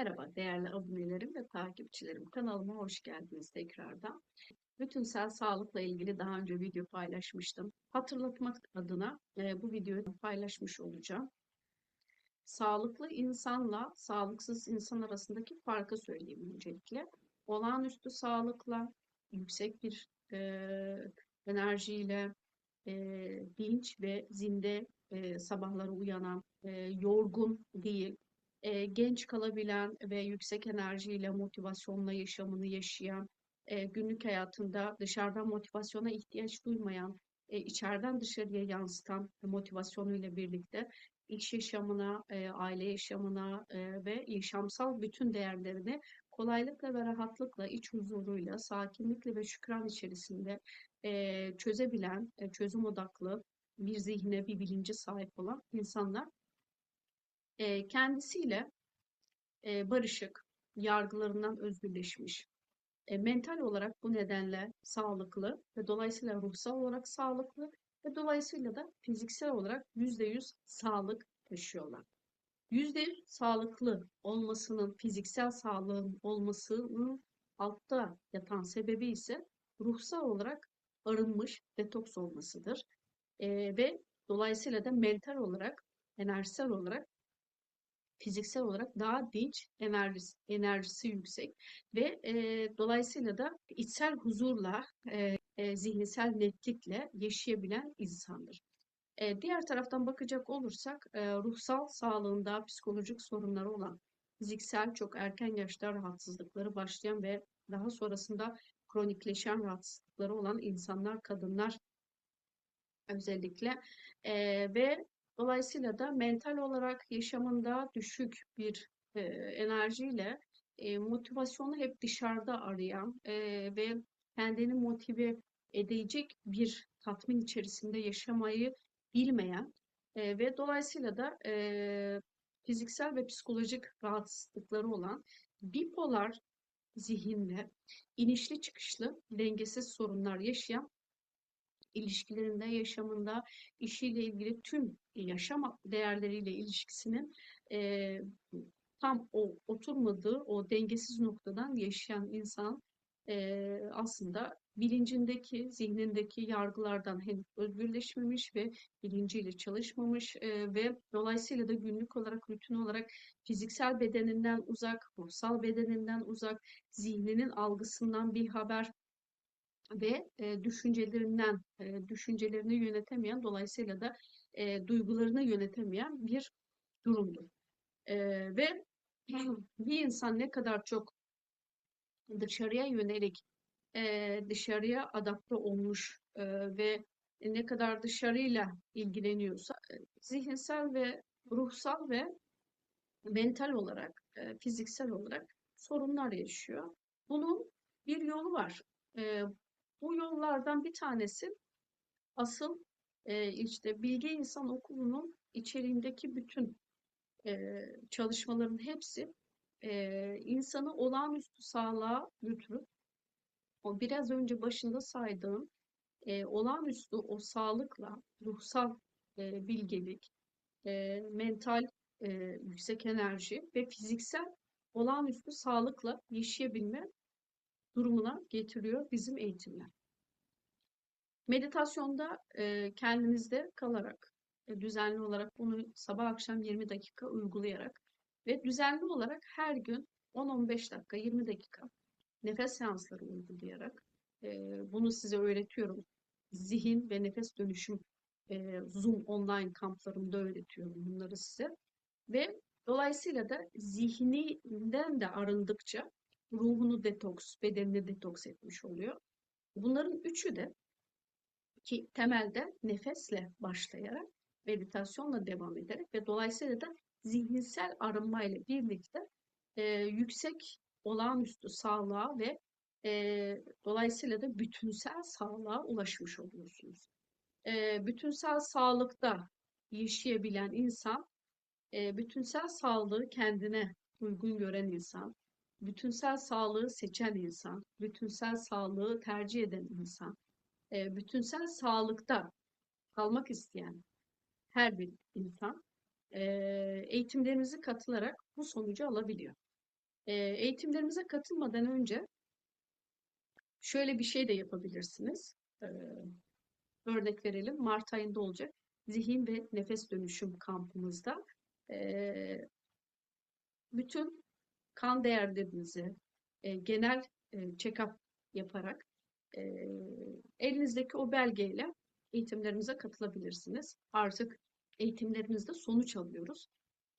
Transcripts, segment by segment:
Merhaba değerli abonelerim ve takipçilerim. Kanalıma hoş geldiniz tekrardan. Bütünsel sağlıkla ilgili daha önce video paylaşmıştım. Hatırlatmak adına e, bu videoyu paylaşmış olacağım. Sağlıklı insanla sağlıksız insan arasındaki farkı söyleyeyim öncelikle. Olağanüstü sağlıkla, yüksek bir e, enerjiyle, e, dinç ve zinde e, sabahları uyanan, e, yorgun değil, e, genç kalabilen ve yüksek enerjiyle, motivasyonla yaşamını yaşayan, e, günlük hayatında dışarıdan motivasyona ihtiyaç duymayan, e, içeriden dışarıya yansıtan motivasyonuyla birlikte iş yaşamına, e, aile yaşamına e, ve yaşamsal bütün değerlerini kolaylıkla ve rahatlıkla, iç huzuruyla, sakinlikle ve şükran içerisinde e, çözebilen, e, çözüm odaklı bir zihne, bir bilince sahip olan insanlar e, kendisiyle e, barışık, yargılarından özgürleşmiş, e, mental olarak bu nedenle sağlıklı ve dolayısıyla ruhsal olarak sağlıklı ve dolayısıyla da fiziksel olarak %100 sağlık taşıyorlar. %100 sağlıklı olmasının, fiziksel sağlığın olmasının altta yatan sebebi ise ruhsal olarak arınmış, detoks olmasıdır. E, ve dolayısıyla da mental olarak, enerjisel olarak fiziksel olarak daha dinç, enerjisi, enerjisi yüksek ve e, dolayısıyla da içsel huzurla, e, e, zihinsel netlikle yaşayabilen insandır. E, diğer taraftan bakacak olursak e, ruhsal sağlığında psikolojik sorunları olan, fiziksel çok erken yaşta rahatsızlıkları başlayan ve daha sonrasında kronikleşen rahatsızlıkları olan insanlar, kadınlar özellikle e, ve Dolayısıyla da mental olarak yaşamında düşük bir e, enerjiyle e, motivasyonu hep dışarıda arayan e, ve kendini motive edecek bir tatmin içerisinde yaşamayı bilmeyen e, ve dolayısıyla da e, fiziksel ve psikolojik rahatsızlıkları olan bipolar zihinle inişli çıkışlı dengesiz sorunlar yaşayan ilişkilerinde, yaşamında, işiyle ilgili tüm yaşam değerleriyle ilişkisinin e, tam o oturmadığı, o dengesiz noktadan yaşayan insan e, aslında bilincindeki, zihnindeki yargılardan henüz özgürleşmemiş ve bilinciyle çalışmamış e, ve dolayısıyla da günlük olarak, rutin olarak fiziksel bedeninden uzak, ruhsal bedeninden uzak, zihninin algısından bir haber ve e, düşüncelerinden e, düşüncelerini yönetemeyen dolayısıyla da e, duygularını yönetemeyen bir durumdur. E, ve bir insan ne kadar çok dışarıya yönelik e, dışarıya adapte olmuş e, ve ne kadar dışarıyla ilgileniyorsa e, zihinsel ve ruhsal ve mental olarak, e, fiziksel olarak sorunlar yaşıyor. Bunun bir yolu var. E, bu yollardan bir tanesi asıl e, işte Bilge İnsan Okulu'nun içeriğindeki bütün e, çalışmaların hepsi e, insanı olağanüstü sağlığa götürüp o biraz önce başında saydığım e, olağanüstü o sağlıkla ruhsal e, bilgelik, e, mental e, yüksek enerji ve fiziksel olağanüstü sağlıkla yaşayabilme durumuna getiriyor bizim eğitimler. Meditasyonda e, kendinizde kalarak, e, düzenli olarak bunu sabah akşam 20 dakika uygulayarak ve düzenli olarak her gün 10-15 dakika, 20 dakika nefes seansları uygulayarak e, bunu size öğretiyorum. Zihin ve nefes dönüşüm e, Zoom online kamplarımda öğretiyorum bunları size. Ve dolayısıyla da zihninden de arındıkça ruhunu detoks, bedenini detoks etmiş oluyor. Bunların üçü de ki temelde nefesle başlayarak meditasyonla devam ederek ve dolayısıyla da zihinsel arınma ile birlikte e, yüksek olağanüstü sağlığa ve e, dolayısıyla da bütünsel sağlığa ulaşmış oluyorsunuz. E, bütünsel sağlıkta yaşayabilen insan, e, bütünsel sağlığı kendine uygun gören insan, bütünsel sağlığı seçen insan, bütünsel sağlığı tercih eden insan, e, bütünsel sağlıkta kalmak isteyen her bir insan e, eğitimlerimizi katılarak bu sonucu alabiliyor. E, eğitimlerimize katılmadan önce şöyle bir şey de yapabilirsiniz. E, örnek verelim. Mart ayında olacak. Zihin ve nefes dönüşüm kampımızda bütün kan değerlerinizi e, genel e, check-up yaparak e, elinizdeki o belgeyle eğitimlerimize katılabilirsiniz. Artık eğitimlerimizde sonuç alıyoruz.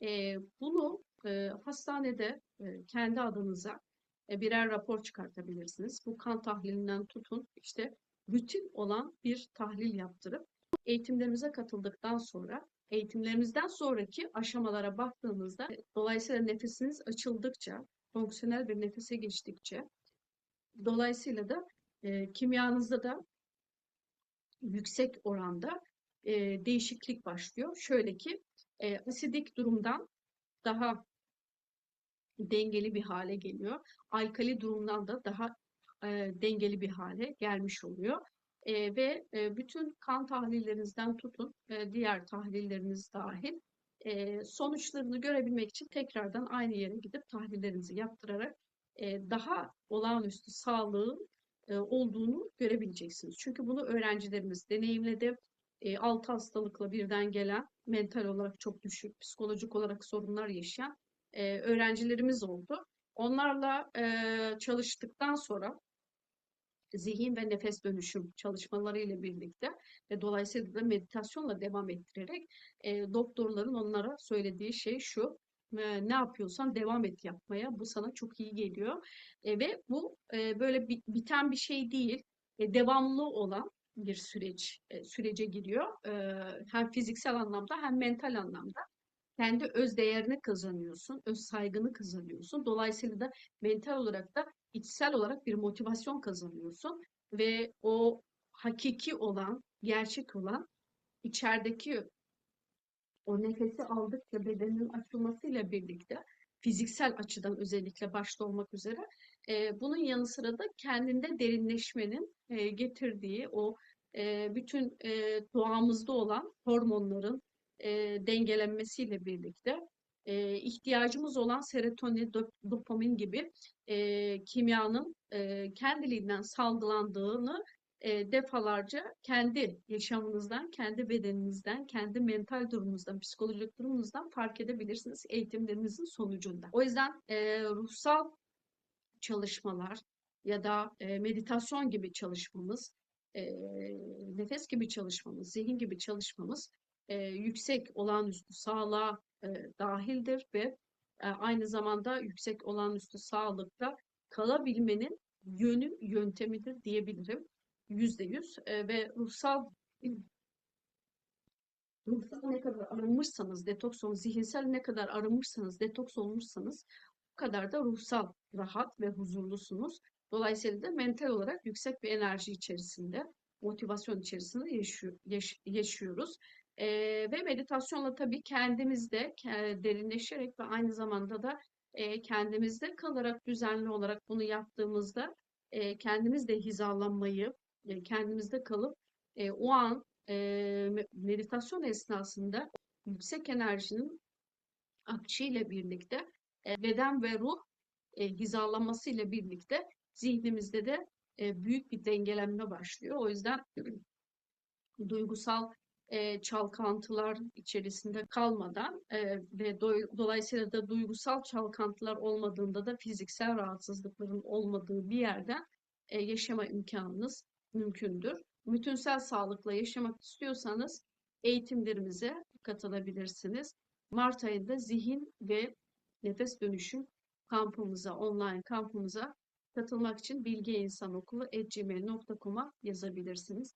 E, bunu e, hastanede e, kendi adınıza e, birer rapor çıkartabilirsiniz. Bu kan tahlilinden tutun işte rutin olan bir tahlil yaptırıp eğitimlerimize katıldıktan sonra eğitimlerimizden sonraki aşamalara baktığımızda dolayısıyla nefesiniz açıldıkça, fonksiyonel bir nefese geçtikçe dolayısıyla da e, kimyanızda da yüksek oranda e, değişiklik başlıyor. Şöyle ki e, asidik durumdan daha dengeli bir hale geliyor. Alkali durumdan da daha e, dengeli bir hale gelmiş oluyor. E, ve e, bütün kan tahlillerinizden tutun e, diğer tahlilleriniz dahil e, sonuçlarını görebilmek için tekrardan aynı yere gidip tahlillerinizi yaptırarak e, daha olağanüstü sağlığın e, olduğunu görebileceksiniz. Çünkü bunu öğrencilerimiz deneyimledi. E, altı hastalıkla birden gelen, mental olarak çok düşük, psikolojik olarak sorunlar yaşayan e, öğrencilerimiz oldu. Onlarla e, çalıştıktan sonra zihin ve nefes dönüşüm çalışmaları ile birlikte ve dolayısıyla da meditasyonla devam ettirerek e, doktorların onlara söylediği şey şu e, ne yapıyorsan devam et yapmaya. Bu sana çok iyi geliyor. E, ve bu e, böyle bi biten bir şey değil. E, devamlı olan bir süreç e, sürece giriyor. E, hem fiziksel anlamda hem mental anlamda. Kendi öz değerini kazanıyorsun, öz saygını kazanıyorsun. Dolayısıyla da mental olarak da içsel olarak bir motivasyon kazanıyorsun ve o hakiki olan, gerçek olan içerideki o nefesi aldıkça bedenin açılmasıyla birlikte fiziksel açıdan özellikle başta olmak üzere e, bunun yanı sıra da kendinde derinleşmenin e, getirdiği o e, bütün e, doğamızda olan hormonların e, dengelenmesiyle birlikte e, ihtiyacımız olan serotonin, dopamin gibi e, kimyanın e, kendiliğinden salgılandığını e, defalarca kendi yaşamınızdan, kendi bedeninizden, kendi mental durumunuzdan, psikolojik durumunuzdan fark edebilirsiniz eğitimlerinizin sonucunda. O yüzden e, ruhsal çalışmalar ya da e, meditasyon gibi çalışmamız, e, nefes gibi çalışmamız, zihin gibi çalışmamız e, yüksek olağanüstü sağlığa e, dahildir ve e, aynı zamanda yüksek olağanüstü sağlıkta kalabilmenin yönü yöntemidir diyebilirim. Yüzde yüz e, ve ruhsal ruhsal ne kadar arınmışsanız, detoks olun, zihinsel ne kadar arınmışsanız, detoks olmuşsanız o kadar da ruhsal rahat ve huzurlusunuz. Dolayısıyla da mental olarak yüksek bir enerji içerisinde, motivasyon içerisinde yaşıyor, yaş, yaşıyoruz. E, ve meditasyonla tabii kendimizde derinleşerek ve aynı zamanda da e, kendimizde kalarak düzenli olarak bunu yaptığımızda e, kendimizde hizalanmayı, e, kendimizde kalıp e, o an e, meditasyon esnasında yüksek enerjinin akışıyla birlikte e, beden ve ruh e, hizalanması ile birlikte zihnimizde de e, büyük bir dengelenme başlıyor. O yüzden duygusal e, çalkantılar içerisinde kalmadan e, ve do dolayısıyla da duygusal çalkantılar olmadığında da fiziksel rahatsızlıkların olmadığı bir yerden e, yaşama imkanınız mümkündür. Bütünsel sağlıkla yaşamak istiyorsanız eğitimlerimize katılabilirsiniz. Mart ayında zihin ve nefes dönüşüm kampımıza, online kampımıza katılmak için bilgiinsanookulu.gmail.com'a yazabilirsiniz.